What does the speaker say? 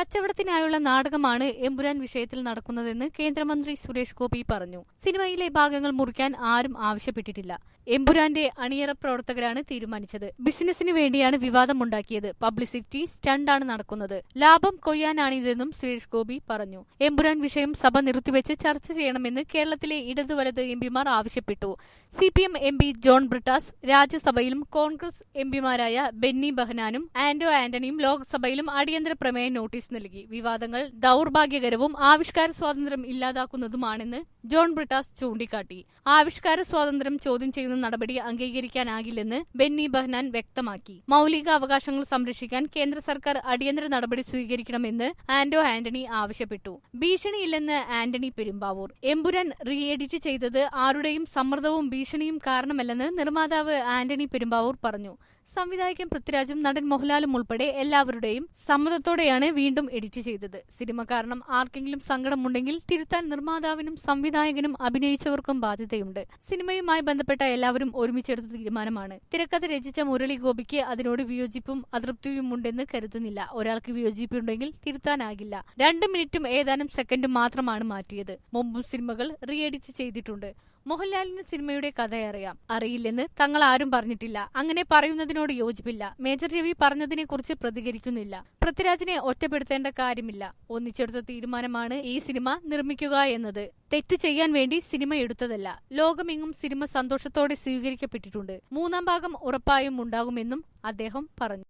കച്ചവടത്തിനായുള്ള നാടകമാണ് എമ്പുരാൻ വിഷയത്തിൽ നടക്കുന്നതെന്ന് കേന്ദ്രമന്ത്രി സുരേഷ് ഗോപി പറഞ്ഞു. സിനിമയിലെ ഭാഗങ്ങൾ മുറിക്കാൻ ആരും ആവശ്യപ്പെട്ടിട്ടില്ല. എമ്പുരാന്റെ അണിയറ പ്രവർത്തകരാണ് തീരുമാനിച്ചത്. ബിസിനസിന് വേണ്ടിയാണ് വിവാദമുണ്ടാക്കിയത്. പബ്ലിസിറ്റി സ്റ്റണ്ടാണ് നടക്കുന്നത്. ലാഭം കൊയ്യാനാണിതെന്നും സുരേഷ് ഗോപി പറഞ്ഞു. എമ്പുരാൻ വിഷയം സഭ നിർത്തിവെച്ച് ചർച്ച ചെയ്യണമെന്ന് കേരളത്തിലെ ഇടതു വലത് എംപിമാർ ആവശ്യപ്പെട്ടു. C P M M P John Brittas രാജ്യസഭയിലും കോൺഗ്രസ് എംപിമാരായ ബെന്നി ബഹനാനും ആന്റോ ആന്റണിയും ലോക്സഭയിലും അടിയന്തര പ്രമേയ നോട്ടീസ് നൽകി. വിവാദങ്ങൾ ദൌർഭാഗ്യകരവും ആവിഷ്കാര സ്വാതന്ത്ര്യം ഇല്ലാതാക്കുന്നതുമാണെന്ന് ജോൺ ബ്രിട്ടാസ് ചൂണ്ടിക്കാട്ടി. ആവിഷ്കാര സ്വാതന്ത്ര്യം ചോദ്യം ചെയ്യുന്ന നടപടി അംഗീകരിക്കാനാകില്ലെന്ന് ബെന്നി ബഹ്നാൻ വ്യക്തമാക്കി. മൌലിക അവകാശങ്ങൾ സംരക്ഷിക്കാൻ കേന്ദ്ര സർക്കാർ അടിയന്തര നടപടി സ്വീകരിക്കണമെന്ന് ആന്റോ ആന്റണി ആവശ്യപ്പെട്ടു. ഭീഷണിയില്ലെന്ന് ആന്റണി പെരുമ്പാവൂർ. എമ്പുരാൻ റീഎഡിറ്റ് ചെയ്തത് ആരുടെയും സമ്മർദ്ദവും ഭീഷണിയും കാരണമല്ലെന്ന് നിർമ്മാതാവ് ആന്റണി പെരുമ്പാവൂർ പറഞ്ഞു. സംവിധായകൻ പൃഥ്വിരാജും നടൻ മോഹൻലാലും ഉൾപ്പെടെ എല്ലാവരുടെയും സമ്മതത്തോടെയാണ് വീണ്ടും എഡിറ്റ് ചെയ്തത്. സിനിമ കാരണം ആർക്കെങ്കിലും സങ്കടമുണ്ടെങ്കിൽ തിരുത്താൻ നിർമ്മാതാവിനും സംവിധായകനും അഭിനയിച്ചവർക്കും ബാധ്യതയുണ്ട്. സിനിമയുമായി ബന്ധപ്പെട്ട എല്ലാവരും ഒരുമിച്ചെടുത്ത തീരുമാനമാണ്. തിരക്കഥ രചിച്ച മുരളി ഗോപിക്ക് അതിനോട് വിയോജിപ്പും അതൃപ്തിയും ഉണ്ടെന്ന് കരുതുന്നില്ല. ഒരാൾക്ക് വിയോജിപ്പുണ്ടെങ്കിൽ തിരുത്താനാകില്ല. രണ്ട് മിനിറ്റും ഏതാനും സെക്കൻഡും മാത്രമാണ് മാറ്റിയത്. മുമ്പും സിനിമകൾ റീഎഡിറ്റ് ചെയ്തിട്ടുണ്ട്. മോഹൻലാലിന് സിനിമയുടെ കഥ അറിയാം. അറിയില്ലെന്ന് തങ്ങൾ ആരും പറഞ്ഞിട്ടില്ല. അങ്ങനെ പറയുന്നതിനോട് യോജിപ്പില്ല. മേജർ രവി പറഞ്ഞതിനെ കുറിച്ച് പ്രതികരിക്കുന്നില്ല. പൃഥ്വിരാജിനെ ഒറ്റപ്പെടുത്തേണ്ട കാര്യമില്ല. ഒന്നിച്ചെടുത്ത തീരുമാനമാണ് ഈ സിനിമ നിർമ്മിക്കുക എന്നത്. തെറ്റു ചെയ്യാൻ വേണ്ടി സിനിമ എടുത്തതല്ല. ലോകമെങ്ങും സിനിമ സന്തോഷത്തോടെ സ്വീകരിക്കപ്പെട്ടിട്ടുണ്ട്. മൂന്നാം ഭാഗം ഉറപ്പായും ഉണ്ടാകുമെന്നും അദ്ദേഹം പറഞ്ഞു.